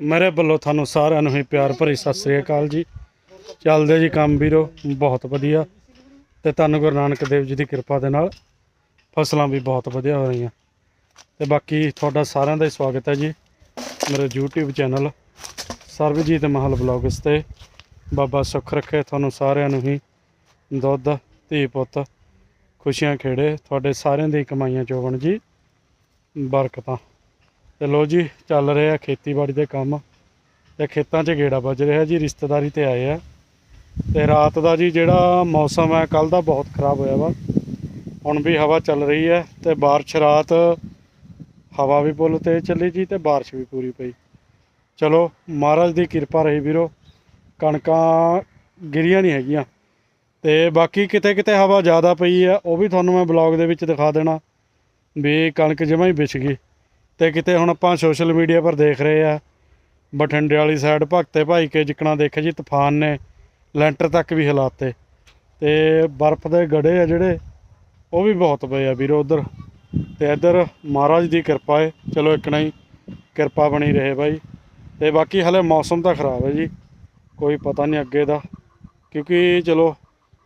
ਮੇਰੇ ਵੱਲੋਂ ਤੁਹਾਨੂੰ ਸਾਰਿਆਂ ਨੂੰ ਹੀ ਪਿਆਰ ਭਰੀ ਸਤਿ ਸ੍ਰੀ ਅਕਾਲ ਜੀ। ਚੱਲਦੇ ਜੀ ਕੰਮ ਵੀਰੋ, ਬਹੁਤ ਵਧੀਆ। ਤੇ ਤੁਹਾਨੂੰ ਗੁਰੂ ਨਾਨਕ ਦੇਵ ਜੀ ਦੀ ਕਿਰਪਾ ਦੇ ਨਾਲ ਫਸਲਾਂ ਵੀ ਬਹੁਤ ਵਧੀਆ ਹੋ ਰਹੀਆਂ। ਤੇ ਬਾਕੀ ਤੁਹਾਡਾ ਸਾਰਿਆਂ ਦਾ ਹੀ ਸਵਾਗਤ ਹੈ ਜੀ ਮੇਰੇ YouTube ਚੈਨਲ ਸਰਬਜੀਤ ਮਹਲ ਬਲੌਗਸ ਤੇ। ਬਾਬਾ ਸੁੱਖ ਰੱਖੇ ਤੁਹਾਨੂੰ ਸਾਰਿਆਂ ਨੂੰ ਹੀ। ਦੁੱਧ, ਧੀ ਪੁੱਤ, ਖੁਸ਼ੀਆਂ ਖੇੜੇ। ਤੁਹਾਡੇ ਸਾਰਿਆਂ ਦੀ ਕਮਾਈਆਂ ਚੋਵਣ ਜੀ। ਬਰਕਤਾਂ। ਤੇ ਲੋ ਜੀ, ਚੱਲ ਰਹੇ ਆ ਖੇਤੀਬਾੜੀ ਦੇ ਕੰਮ ਤੇ ਖੇਤਾਂ 'ਚ ਗੇੜਾ ਵੱਜ ਰਿਹਾ ਜੀ, ਰਿਸ਼ਤੇਦਾਰੀ ਤੇ ਆਏ ਆ। ਤੇ ਰਾਤ ਦਾ ਜੀ ਜਿਹੜਾ ਮੌਸਮ ਹੈ ਕੱਲ ਦਾ ਬਹੁਤ ਖਰਾਬ ਹੋਇਆ ਵਾ। ਹੁਣ ਵੀ ਹਵਾ ਚੱਲ ਰਹੀ ਹੈ ਤੇ ਬਾਰਿਸ਼ ਰਾਤ ਹਵਾ ਵੀ ਪੁੱਲ ਤੇ ਚੱਲੀ ਜੀ ਤੇ ਬਾਰਿਸ਼ ਵੀ ਪੂਰੀ ਪਈ। ਚਲੋ, ਮਹਾਰਾਜ ਦੀ ਕਿਰਪਾ ਰਹੀ ਵੀਰੋ, ਕਣਕਾਂ ਗਿਰੀਆਂ ਨਹੀਂ ਹੈਗੀਆਂ। ਤੇ ਬਾਕੀ ਕਿਤੇ ਕਿਤੇ ਹਵਾ ਜ਼ਿਆਦਾ ਪਈ ਆ ਉਹ ਵੀ ਤੁਹਾਨੂੰ ਮੈਂ ਬਲੌਗ ਦੇ ਵਿੱਚ ਦਿਖਾ ਦੇਣਾ ਵੀ ਕਣਕ ਜਮਾਂ ਹੀ ਵਿਛ ਗਈ। ਤੇ ਕਿਤੇ ਹੁਣ ਆਪਾਂ ਸੋਸ਼ਲ ਮੀਡੀਆ ਪਰ ਦੇਖ ਰਹੇ ਆ, ਬਠਿੰਡੇ ਵਾਲੀ ਸਾਈਡ ਭਗਤੇ ਭਾਈ ਕੇ ਜਿਕਣਾ ਦੇਖਿਆ ਜੀ, ਤੂਫਾਨ ਨੇ ਲੈਂਟਰ ਤੱਕ ਵੀ ਹਿਲਾਤੇ ਤੇ ਬਰਫ਼ ਦੇ ਗੜੇ ਆ ਜਿਹੜੇ, ਉਹ ਵੀ ਬਹੁਤ ਪਏ ਆ ਵੀਰੋ ਉਧਰ ਤੇ ਇੱਧਰ ਮਹਾਰਾਜ ਦੀ ਕਿਰਪਾ ਹੈ ਚਲੋ ਇੱਕ ਨਾ ਹੀ ਕਿਰਪਾ ਬਣੀ ਰਹੇ ਬਾਈ ਤੇ ਬਾਕੀ ਹਲੇ ਮੌਸਮ ਤਾਂ ਖਰਾਬ ਹੈ ਜੀ, ਕੋਈ ਪਤਾ ਨਹੀਂ ਅੱਗੇ ਦਾ, ਕਿਉਂਕਿ ਚਲੋ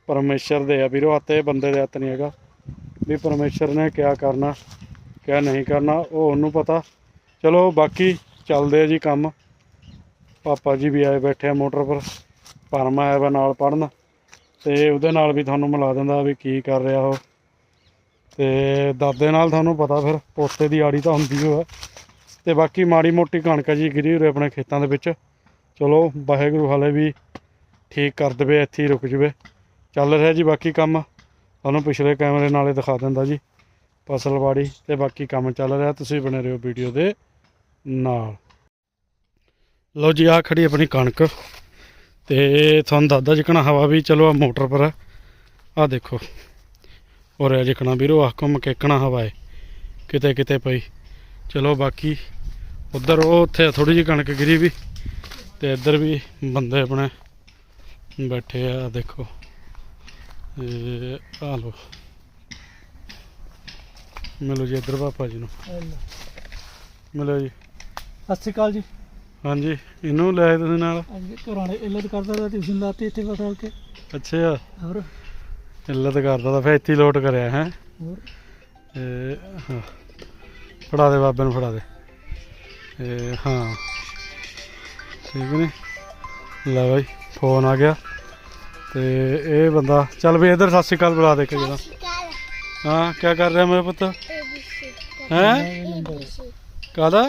ਪਰਮੇਸ਼ਰ ਦੇ ਆ ਵੀਰੋ, ਹੱਥ ਇਹ ਬੰਦੇ ਦੇ ਹੱਥ ਨਹੀਂ ਹੈਗਾ ਵੀ ਪਰਮੇਸ਼ਰ ਨੇ ਕਿਆ ਕਰਨਾ। ਕਿਆ ਨਹੀਂ ਕਰਨਾ, ਉਹ ਉਹਨੂੰ ਪਤਾ। ਚਲੋ, ਬਾਕੀ ਚੱਲਦੇ ਆ ਜੀ ਕੰਮ। ਪਾਪਾ ਜੀ ਵੀ ਆਏ ਬੈਠੇ ਆ ਮੋਟਰ ਪਰ। ਪਰਮਾ ਆਇਆ ਵਾ ਨਾਲ ਪੜਨ ਤੇ ਉਹਦੇ ਨਾਲ ਵੀ ਤੁਹਾਨੂੰ ਮਿਲਾ ਦਿੰਦਾ ਵੀ ਕੀ ਕਰ ਰਿਹਾ ਉਹ। ਤੇ ਦਾਦੇ ਨਾਲ ਤੁਹਾਨੂੰ ਪਤਾ ਫਿਰ, ਪੋਤੇ ਦੀ ਆੜੀ ਤਾਂ ਹੁੰਦੀ ਓ ਹੈ ਤੇ ਬਾਕੀ ਮਾੜੀ ਮੋਟੀ ਕਣਕ ਜੀ ਗਿਰੀ ਉਰੇ ਆਪਣੇ ਖੇਤਾਂ ਦੇ ਵਿੱਚ। ਚਲੋ, ਵਾਹਿਗੁਰੂ ਹਾਲੇ ਵੀ ਠੀਕ ਕਰ ਦੇਵੇ, ਇੱਥੇ ਹੀ ਰੁਕ ਜਵੇ। ਚੱਲ ਰਿਹਾ ਜੀ ਬਾਕੀ ਕੰਮ। ਤੁਹਾਨੂੰ ਪਿਛਲੇ ਕੈਮਰੇ ਨਾਲੇ ਦਿਖਾ ਦਿੰਦਾ ਜੀ। ਫਸਲਵਾੜੀ ਤੇ ਬਾਕੀ ਕੰਮ ਚੱਲ ਰਿਹਾ, ਤੁਸੀਂ ਬਣੇ ਰਹੋ ਵੀਡੀਓ ਦੇ ਨਾਲ। ਲਓ ਜੀ ਆ ਖੜੀ ਆਪਣੀ ਕਣਕ ਤੇ ਤੁਹਾਨੂੰ ਦੱਸਦਾ ਜਿਕਣਾ ਹਵਾ ਵੀ, ਚਲੋ ਆ ਮੋਟਰ ਪਰ ਆ। ਦੇਖੋ, ਹੋ ਰਿਹਾ ਜਿਕਣਾ ਵੀਰੋ, ਆਹ ਘੁੰਮ ਕੇਕਣਾ ਹਵਾ ਏ, ਕਿਤੇ ਕਿਤੇ ਪਈ। ਚਲੋ ਬਾਕੀ ਉਧਰ ਉਹ ਉੱਥੇ ਥੋੜੀ ਜਿਹੀ ਕਣਕ ਗਿਰੀ ਵੀ, ਤੇ ਇੱਧਰ ਵੀ ਬੰਦੇ ਆਪਣੇ ਬੈਠੇ ਆ, ਆਹ ਦੇਖੋ। ਇਹ ਆ ਲੋ ਮਿਲੋ ਜੀ ਇੱਧਰ ਪਾਪਾ ਜੀ ਨੂੰ। ਮਿਲੋ ਜੀ। ਸਤਿ ਸ਼੍ਰੀ ਅਕਾਲ ਜੀ। ਹਾਂਜੀ ਇਹਨੂੰ ਲੈ ਆਏ ਤੁਸੀਂ ਨਾਲ? ਅੱਜ ਘਰਾਂ ਨੇ ਇੱਲਤ ਕਰਦਾ ਦਾ ਟਿਊਸ਼ਨ ਲਾਤੀ ਇੱਥੇ ਬਿਠਾ ਕੇ। ਅੱਛਾ। ਹੋਰ? ਇੱਲਤ ਕਰਦਾ ਤਾਂ ਫਿਰ ਇੱਥੇ ਹੀ ਲੋਟ ਕਰਿਆ ਹੈ? ਹੋਰ? ਇਹ ਹਾਂ। ਫੜਾ ਦੇ ਬਾਬੇ ਨੂੰ ਫੜਾ ਦੇ। ਇਹ ਹਾਂ। ਠੀਕ ਨੇ? ਲੈ ਬਾਈ ਫੋਨ ਆ ਗਿਆ। ਤੇ ਇਹ ਬੰਦਾ ਚੱਲ ਵੀ ਇਧਰ ਸਤਿ ਸ਼੍ਰੀ ਅਕਾਲ ਬੁਲਾ ਦੇ ਕੇ ਜਰਾ ਹਾਂ ਕੀ ਕਰ ਰਿਹਾ ਮੇਰੇ ਪੁੱਤ? ਹੈ? ਇਹ ਨੰਬਰ ਕਾਦਾ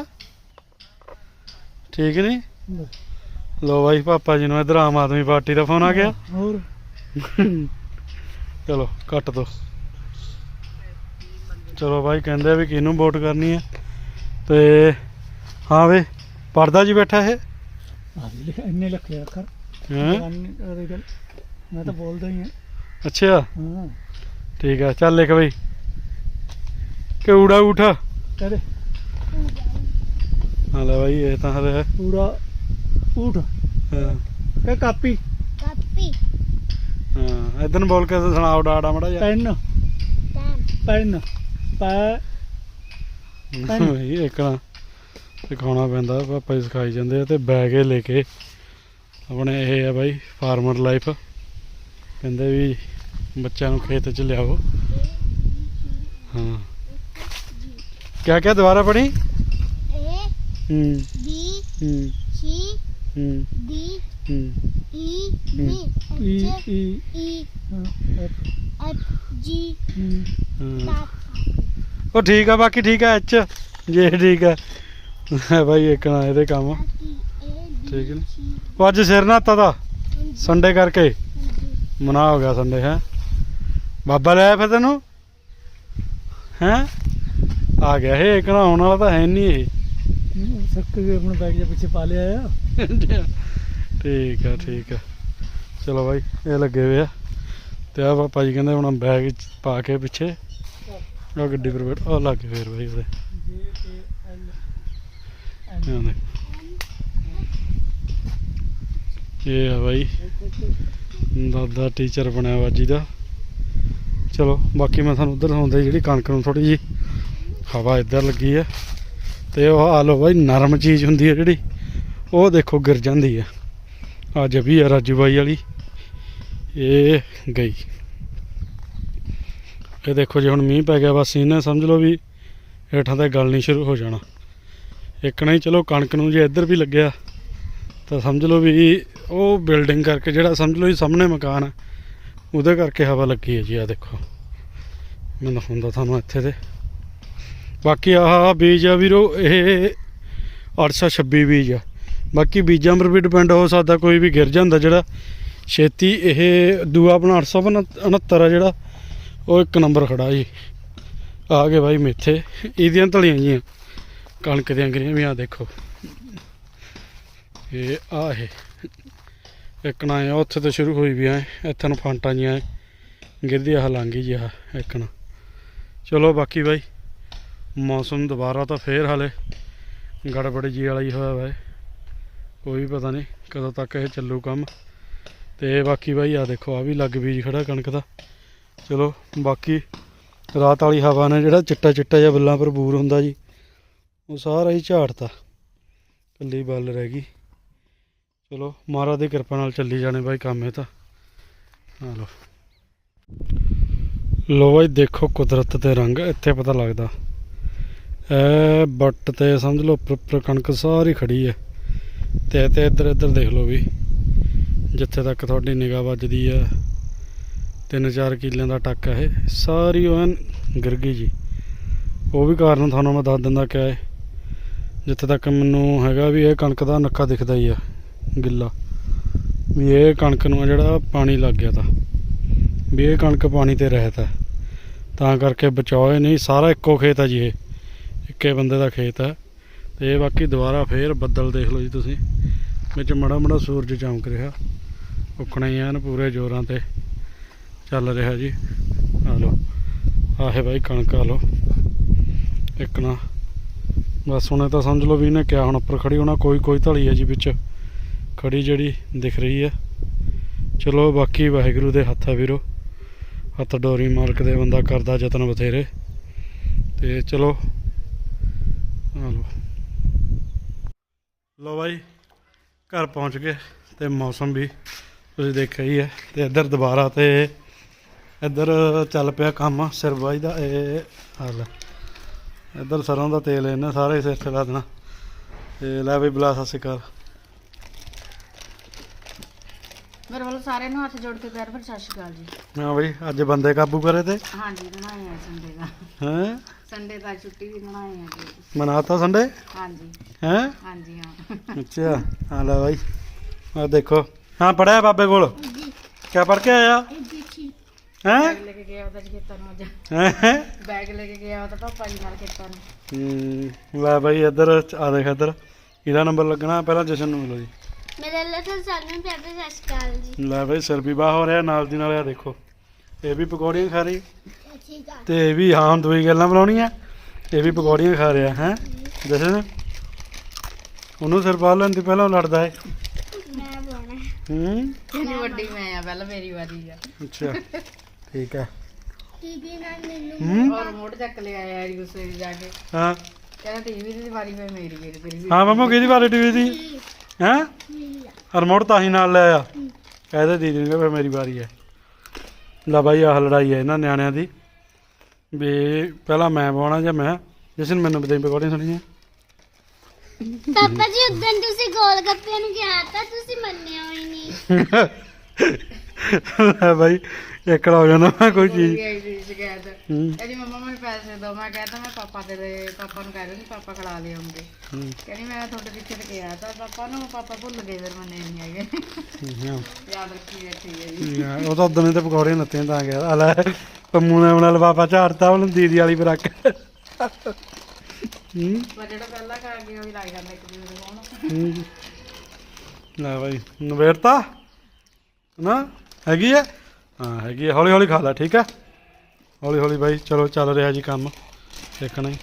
ਠੀਕ ਨਹੀਂ ਲੋ ਬਾਈ ਪਾਪਾ ਜੀ ਨੂੰ ਇਧਰ ਆਮ ਆਦਮੀ ਪਾਰਟੀ ਦਾ ਫੋਨ ਆ ਗਿਆ। ਹੋਰ? ਚਲੋ ਕੱਟ ਦੋ। ਚਲੋ ਬਾਈ ਕਹਿੰਦੇ ਵੀ ਕਿਹਨੂੰ ਵੋਟ ਕਰਨੀ ਹੈ ਤੇ ਹਾਂ ਵੇ ਪਰਦਾ ਜੀ ਬੈਠਾ ਇਹ? ਲਿਖ ਇੰਨੇ ਹੈਂ? ਗੱਲ। ਮੈਂ ਤਾਂ ਬੋਲਦਾ ਹੀ ਹਾਂ ਅੱਛਾ। ਹਾਂ। ਠੀਕ ਆ ਚੱਲ ਲਿਖ ਬਈ। ਕਿਉੜਾ ਉਠਾ ਕਹਦੇ ਹਾਂ ਲੈ ਬਾਈ ਇਹ ਤਾਂ ਹਲੇ ਪੂਰਾ ਊਠ। ਹਾਂ। ਕਾਪੀ। ਕਾਪੀ। ਹਾਂ ਇਦਾਂ ਬੋਲ ਕੇ ਸੁਣਾਓ ਡਾੜਾ ਮੜਾ ਜਾ ਪੈਨ। ਪੈਨ। ਪੈ। ਪੈਨ। ਇਹ ਇੱਕਣਾ ਸਿਖਾਉਣਾ ਪੈਂਦਾ ਪਾਪਾ ਜੀ ਸਿਖਾਈ ਜਾਂਦੇ ਆ ਤੇ ਬੈਗ ਇਹ ਲੈ ਕੇ। ਆਪਣੇ ਇਹ ਆ ਬਾਈ ਫਾਰਮਰ ਲਾਈਫ। ਕਹਿੰਦੇ ਵੀ ਬੱਚਿਆਂ ਨੂੰ ਖੇਤ ਚ ਲਿਆਓ। ਹਾਂ। ਕਿਆ ਕਿਆ ਦੁਬਾਰਾ ਪੜੀ ਏ ਹੂੰ। ਬੀ ਹੂੰ। ਸੀ ਹੂੰ। ਡੀ ਹੂੰ ਈ ਹੂੰ। ਬੀ ਈ ਐਚ ਈ ਈ ਹਾਂ, ਐਫ, ਐਫ ਜੀ ਹੂੰ, ਹਾਂ। ਟਾਪ ਉਹ ਠੀਕ ਆ ਬਾਕੀ ਠੀਕ ਆ ਐਚ ਜੇ ਠੀਕ ਆ। ਹੈ ਬਾਈ ਇੱਕਣਾ ਇਹਦੇ ਕੰਮ। ਠੀਕ ਹੈ ਨਾ? ਅੱਜ ਸਿਰ ਨਾਤਾ ਦਾ ਸੰਡੇ ਕਰਕੇ। ਮਨਾ ਹੋ ਗਿਆ ਸੰਡੇ ਹੈ। ਬਾਬਾ ਲੈ ਫਿਰ ਤੈਨੂੰ? ਹੈ? ਆ ਗਿਆ ਇਹ ਇੱਕਣਾ ਆਉਣ ਵਾਲਾ ਤਾਂ ਹੈ ਨਹੀਂ ਇਹ। ਸੱਕ ਕੇ ਆਪਣੇ ਬੈਗ ਦੇ ਪਿੱਛੇ ਪਾ ਲਿਆ ਆ। ਠੀਕ ਆ ਠੀਕ ਆ। ਚਲੋ ਬਾਈ ਇਹ ਲੱਗੇ ਹੋਏ ਆ। ਤੇ ਆ ਪਾਪਾ ਜੀ ਕਹਿੰਦੇ ਹੁਣ ਬੈਗ ਪਾ ਕੇ ਪਿੱਛੇ। ਆ ਗੱਡੀ ਪਰ ਬੈਠ ਆ ਲੱਗ ਫੇਰ ਬਾਈ ਉਹਦੇ। ਇਹ ਆ ਬਾਈ। ਦਾਦਾ ਟੀਚਰ ਬਣਿਆ ਵਾ ਜੀ ਦਾ। ਚਲੋ, ਬਾਕੀ ਮੈਂ ਤੁਹਾਨੂੰ ਉਧਰ ਹੁੰਦੇ ਜਿਹੜੀ ਕਣਕ ਨੂੰ ਥੋੜੀ ਜੀ ਹਵਾ ਇੱਧਰ ਲੱਗੀ ਹੈ ਤੇ ਉਹ ਆ ਲੋ ਬਾਈ, ਨਰਮ ਚੀਜ਼ ਹੁੰਦੀ ਹੈ ਜਿਹੜੀ, ਉਹ ਦੇਖੋ ਗਿਰ ਜਾਂਦੀ ਹੈ ਆ ਜਬੀ ਆ ਰਾਜੂ ਬਾਈ ਵਾਲੀ, ਇਹ ਗਈ। ਇਹ ਦੇਖੋ ਜੇ, ਹੁਣ ਮੀਂਹ ਪੈ ਗਿਆ, ਬਸ ਇਹਨੇ ਸਮਝ ਲਓ ਵੀ ਹੇਠਾਂ ਤੇ ਗਲਣੀ ਸ਼ੁਰੂ ਹੋ ਜਾਣਾ। ਇੱਕ ਨਹੀਂ, ਚਲੋ ਕਣਕ ਨੂੰ ਜੇ ਇੱਧਰ ਵੀ ਲੱਗਿਆ, ਤਾਂ ਸਮਝ ਲਓ ਵੀ ਉਹ ਬਿਲਡਿੰਗ ਕਰਕੇ ਜਿਹੜਾ ਸਮਝ ਲਓ ਜੀ ਸਾਹਮਣੇ ਮਕਾਨ ਹੈ ਉਹਦੇ ਕਰਕੇ ਹਵਾ ਲੱਗੀ ਹੈ ਜੀ ਆ ਦੇਖੋ। ਮੈਂ ਦਿਖਾਉਂਦਾ ਤੁਹਾਨੂੰ ਇੱਥੇ ਤੇ। ਬਾਕੀ ਆਹ ਬੀਜ ਆ ਵੀਰੋ, ਇਹ 826 ਬੀਜ ਆ। ਬਾਕੀ ਬੀਜਾਂ ਪਰ ਵੀ ਡਿਪੈਂਡ ਹੋ ਸਕਦਾ, ਕੋਈ ਵੀ ਗਿਰ ਜਾਂਦਾ ਜਿਹੜਾ ਛੇਤੀ ਇਹ ਦੂਆ ਆਪਣਾ 869 ਆ ਜਿਹੜਾ, ਉਹ ਇੱਕ ਨੰਬਰ ਖੜਾ ਜੀ। ਆ ਗਏ ਬਾਈ ਮੇਥੇ, ਇਹਦੀਆਂ ਧਲੀਆਂ ਜੀਆਂ, ਕਣਕ ਦੀਆਂ ਗਰੀਆਂ ਵੀ ਆ ਦੇਖੋ। ਇਹ ਆ ਇਹ। ਇੱਕ ਨਾ ਉੱਥੇ ਤੋਂ ਸ਼ੁਰੂ ਹੋਈ ਵੀ ਆ, ਇੱਥੇ ਨੂੰ ਫਾਂਟਾਂ ਜੀਆਂ ਗਿਰਦੀ ਆ ਲਾਂਗੀ ਜੀ ਆਹ ਇੱਕ ਚਲੋ ਬਾਕੀ ਬਾਈ, ਮੌਸਮ ਦੁਬਾਰਾ ਤਾਂ ਫੇਰ ਹਾਲੇ ਗੜਬੜ ਜੀ ਵਾਲਾ ਹੀ ਹੋਇਆ ਵਾ ਇਹ। ਕੋਈ ਪਤਾ ਨਹੀਂ ਕਦੋਂ ਤੱਕ ਇਹ ਚੱਲੂ ਕੰਮ। ਤੇ ਬਾਕੀ ਬਾਈ ਆ ਦੇਖੋ ਆ ਵੀ ਲੱਗ ਬੀਜ ਖੜਾ ਕਣਕ ਦਾ। ਚਲੋ ਬਾਕੀ ਰਾਤ ਵਾਲੀ ਹਵਾ ਨੇ ਜਿਹੜਾ ਚਿੱਟਾ ਚਿੱਟਾ ਜਿਹਾ ਬੱਲਾਂ ਪਰ ਬੂਰ ਹੁੰਦਾ ਜੀ, ਉਹ ਸਾਰਾ ਹੀ ਝਾੜਤਾ। ਕੱਲੀ ਬੱਲ ਰਹਿ ਗਈ। ਚਲੋ, ਮਹਾਰਾਜ ਦੀ ਕਿਰਪਾ ਨਾਲ ਚੱਲੀ ਜਾਣੇ ਬਾਈ ਕੰਮ ਇਹ ਤਾਂ। ਆ ਲੋ ਲੋ ਬਾਈ, ਦੇਖੋ ਕੁਦਰਤ ਦੇ ਰੰਗ, ਇੱਥੇ ਪਤਾ ਲੱਗਦਾ। ਐ ਬੱਟ ਤੇ ਸਮਝ ਲਓ, ਉੱਪਰ ਉੱਪਰ ਕਣਕ ਸਾਰੀ ਖੜੀ ਹੈ ਤੇ ਤੇ ਇੱਧਰ ਇੱਧਰ ਦੇਖ ਲਓ ਵੀ, ਜਿੱਥੇ ਤੱਕ ਤੁਹਾਡੀ ਨਿਗਾਹ ਵੱਜਦੀ ਹੈ ਤਿੰਨ ਚਾਰ ਕਿੱਲਿਆਂ ਦਾ ਟੱਕ ਹੈ ਇਹ। ਸਾਰੀ ਉਹ ਐਨ ਗਿਰ ਗਈ ਜੀ। ਉਹ ਵੀ ਕਾਰਨ ਤੁਹਾਨੂੰ ਮੈਂ ਦੱਸ ਦਿੰਦਾ ਕਿਆ ਹੈ ਜਿੱਥੇ ਤੱਕ ਮੈਨੂੰ ਹੈਗਾ ਵੀ ਇਹ ਕਣਕ ਦਾ ਨੱਕਾ ਦਿਖਦਾ ਹੀ ਆ। ਗਿੱਲਾ। ਵੀ ਇਹ ਕਣਕ ਨੂੰ ਜਿਹੜਾ ਪਾਣੀ ਲੱਗ ਗਿਆ ਤਾਂ। ਵੀ ਇਹ ਕਣਕ ਪਾਣੀ ਤੇ ਰਹਿਤ ਹੈ ਤਾਂ ਕਰਕੇ ਬਚਾਓ ਨਹੀਂ, ਸਾਰਾ ਇੱਕੋ ਖੇਤ ਹੈ ਜੀ ਇਹ। ਇੱਕੇ ਬੰਦੇ ਦਾ ਖੇਤ ਹੈ ਤੇ ਇਹ ਬਾਕੀ ਦੁਬਾਰਾ ਫੇਰ ਬੱਦਲ ਦੇਖ ਲਓ ਜੀ ਤੁਸੀਂ। ਵਿੱਚ ਮੜਾ ਮੜਾ ਸੂਰਜ ਚਮਕ ਰਿਹਾ। ਉੱਕਣਾ ਹੀ ਐਨ ਪੂਰੇ ਜ਼ੋਰਾਂ ਤੇ। ਚੱਲ ਰਿਹਾ ਜੀ। ਆ ਲਓ। ਆਹੇ ਬਾਈ ਕਣਕ, ਆ ਲਓ। ਇੱਕ ਨਾ ਬਸ ਹੁਣੇ ਤਾਂ ਸਮਝ ਲਓ ਵੀ ਇਹਨੇ ਕਿਆ ਹੁਣ ਉੱਪਰ ਖੜੀ ਹੋਣਾ। ਕੋਈ ਕੋਈ ਧਲੀ ਹੈ ਜੀ ਵਿੱਚ। ਖੜੀ ਜਿਹੜੀ ਦਿਖ ਰਹੀ ਹੈ। ਚਲੋ ਬਾਕੀ ਵਾਹਿਗੁਰੂ ਦੇ ਹੱਥ ਆ ਵੀਰੋ, ਹੱਥ ਡੋਰੀ ਮਾਲਕ ਦੇ ਬੰਦਾ ਕਰਦਾ ਯਤਨ ਬਥੇਰੇ। ਤੇ ਚਲੋ, ਆ ਲਓ। ਲੋ ਬਾਈ, ਘਰ ਪਹੁੰਚ ਗਏ ਤੇ ਮੌਸਮ ਵੀ ਤੁਸੀਂ ਦੇਖਿਆ ਹੀ ਹੈ। ਤੇ ਇੱਧਰ ਦੁਬਾਰਾ ਤੇ ਇੱਧਰ ਚੱਲ ਪਿਆ ਕੰਮ ਸਿਰਬਾਈ ਦਾ ਇਹ ਹਾਲ ਇੱਧਰ ਸਰੋਂ ਦਾ ਤੇਲ ਇਹਨੇ ਸਾਰੇ ਸਿਰ ਤੇ ਦੇਣਾ। ਤੇ ਲੈ ਬਈ ਬਲਾ, ਸਤਿ ਸ਼੍ਰੀ ਅਕਾਲ। ਮੇਰੇ ਵੱਲੋਂ ਸਾਰਿਆਂ ਨੂੰ ਹੱਥ ਜੋੜ ਕੇ ਪਿਆਰ ਭਰੀ ਸਤਿ ਸ਼੍ਰੀ ਅਕਾਲ ਜੀ। ਹਾਂ ਬਈ ਅੱਜ ਬੰਦੇ ਕਾਬੂ ਕਰੇ ਤੇ? ਹਾਂਜੀ ਬਣਾਏ ਆ ਸੰਡੇ ਦਾ। ਹੈ? ਸੰਡੇ ਦਾ ਛੁੱਟੀ ਵੀ ਬਣਾਏ ਆ ਜੀ। ਮਨਾਤਾ ਸੰਡੇ ਹਾਂਜੀ। ਹੈ? ਹਾਂਜੀ ਹਾਂ। ਅੱਛਾ ਆ ਲੈ ਬਾਈ। ਆ ਦੇਖੋ ਹਾਂ ਪੜਿਆ ਬਾਬੇ ਕੋਲ? ਕਿਆ ਪੜ ਕੇ ਆਇਆ? ਦੇਖੀ। ਹੈ? ਬੈਗ ਲੈ ਕੇ ਗਿਆ ਉਹਦਾ ਖੇਤਾਂ ਨੂੰ ਅੱਜ। ਹੈ ਬੈਗ ਲੈ ਕੇ ਗਿਆ ਉਹਦਾ ਪਾਪਾ ਜੀ ਨਾਲ ਖੇਤਾਂ ਨੂੰ। ਹੂੰ ਲੈ ਬਾਈ ਇੱਧਰ ਆ ਦੇਖ ਇੱਧਰ। ਇਹਦਾ ਨੰਬਰ ਲੱਗਣਾ ਪਹਿਲਾਂ ਜਸ਼ਨ ਨੂੰ ਮਿਲੋ ਜੀ। ਮੇਰੇ ਲਈ ਤਾਂ ਸਾਨੂੰ ਪਿਆਰ ਭਰੀ ਸਤਿ ਸ਼੍ਰੀ ਅਕਾਲ ਜੀ। ਲੈ ਬਾਈ ਸਿਰ ਵੀ ਬਾਹ ਹੋ ਰਿਹਾ ਨਾਲ ਦੀ ਨਾਲ ਆ ਦੇਖੋ। ਇਹ ਵੀ ਪਕੌੜੀਆਂ ਖਾ ਰਹੀ। ਠੀਕ ਆ ਤੇ ਇਹ ਵੀ ਹਾਂ ਦੂਈ ਗੱਲਾਂ ਬਣਾਉਣੀਆਂ। ਇਹ ਵੀ ਪਕੌੜੀਆਂ ਖਾ ਰਿਹਾ ਹੈ? ਜਸ਼ਨ ਉਹਨੂੰ ਸਿਰ ਪਾ ਲੈਣ ਦੀ ਪਹਿਲਾਂ ਉਹ ਲੜਦਾ ਹੈ ਮੈਂ ਬੋਣਾ ਹੂੰ। ਇੰਨੀ ਵੱਡੀ ਮੈਂ ਆ ਪਹਿਲਾਂ ਮੇਰੀ ਵਾਰੀ ਆ। ਅੱਛਾ ਠੀਕ ਹੈ ਟੀਵੀ ਨਾਲ ਮੈਨੂੰ ਹੂੰ? ਔਰ ਰਿਮੋਟ ਚੱਕ ਲਿਆ ਜੀ ਉਸੇ ਜਾ ਕੇ। ਹਾਂ। ਕਹਿੰਦਾ ਟੀਵੀ ਦੀ ਵਾਰੀ ਫੇ ਮੇਰੀ ਮੇਰੀ ਤੇਰੀ ਵੀ ਹਾਂ ਮੰਮਾ ਕਿਹਦੀ ਵਾਰੀ ਟੀਵੀ ਦੀ? ਹੈ? ਰਿਮੋਟ ਤਾਂ ਹੀ ਨਾਲ ਲੈ ਆ। ਕਹਦੇ ਦੀਦੀ ਨੇ ਕਿਹਾ ਮੇਰੀ ਵਾਰੀ ਹੈ। ਲੈ ਬਾਈ ਆਹ ਲੜਾਈ ਹੈ ਇਹਨਾਂ ਨਿਆਣਿਆਂ ਦੀ। ਵੀ ਪਹਿਲਾਂ ਮੈਂ ਪਾਉਣਾ ਜਾਂ ਮੈਂ? ਜਿਸ ਨੂੰ ਮੈਨੂੰ ਬਤਾਈ ਪਕੌੜੀਆਂ ਸੁਣੀਆਂ ਪਾਪਾ ਜੀ ਉਦੋਂ ਤੁਸੀਂ ਗੋਲ ਗੱਪਿਆਂ ਨੂੰ ਕਿਹਾ ਤਾਂ ਤੁਸੀਂ ਮੰਨਿਆ ਹੀ ਨਹੀਂ। ਲੈ ਬਾਈ ਏਕੜਾ ਹੋ ਜਾਂਦਾ ਮੈਂ ਕੋਈ ਚੀਜ਼। ਸ਼ਿਕਾਇਤ। ਹੂੰ। ਕਹਿੰਦੀ ਮੰਮਾ ਮੈਨੂੰ ਪੈਸੇ ਦਿਓ ਮੈਂ ਕਹਿੰਦਾ ਮੈਂ ਪਾਪਾ ਤੇਰੇ ਪਾਪਾ ਨੂੰ ਕਹਿ ਦਿੰਦੀ ਪਾਪਾ ਖੜਾ ਲਿਆਉਂਦੇ ਹੂੰ, ਕਹਿੰਦੀ ਮੈਂ ਤੁਹਾਡੇ ਪਿੱਛੇ ਤੇ ਗਿਆ ਤਾਂ ਪਾਪਾ ਨੂੰ ਪਾਪਾ ਭੁੱਲ ਗਏ ਫਿਰ ਮੰਨੇ ਨਹੀਂ ਹੈਗੇ। ਯਾਦ ਰੱਖੀ ਬੈਠੀ ਹੈ ਜੀ। ਯਾਰ, ਉਹ ਤਾਂ ਉਦੋਂ ਤੇ ਪਕੌੜੀਆਂ ਲੱਤੀਆਂ ਤਾਂ ਗਿਆ। ਆ ਲੈ ਪੰਮੂ ਨੇ ਬਣਾ ਲਫਾਫਾ ਝਾੜਤਾ ਉਹਨੂੰ ਦੀਦੀ ਵਾਲੀ ਪਰ ਰੱਖ। ਹੂੰ। ਮੈਂ ਜਿਹੜਾ ਪਹਿਲਾਂ ਖਾ ਗਿਆ ਉਹ ਵੀ ਲੱਗ ਜਾਂਦਾ ਇੱਕ ਦੂਜੇ ਦੇ ਕੋਲ। ਹੂੰ। ਲੈ ਬਾਈ ਨਵੇੜਤਾ ਨਾ? ਹੈਗੀ ਆ? ਹਾਂ, ਹੈਗੀ ਆ। ਹੌਲੀ ਹੌਲੀ ਖਾ ਲੈ, ਠੀਕ ਆ? ਹੌਲੀ ਹੌਲੀ ਬਾਈ, ਚਲੋ ਚੱਲ ਰਿਹਾ ਜੀ ਕੰਮ। ਦੇਖਣਾ ਹੀ।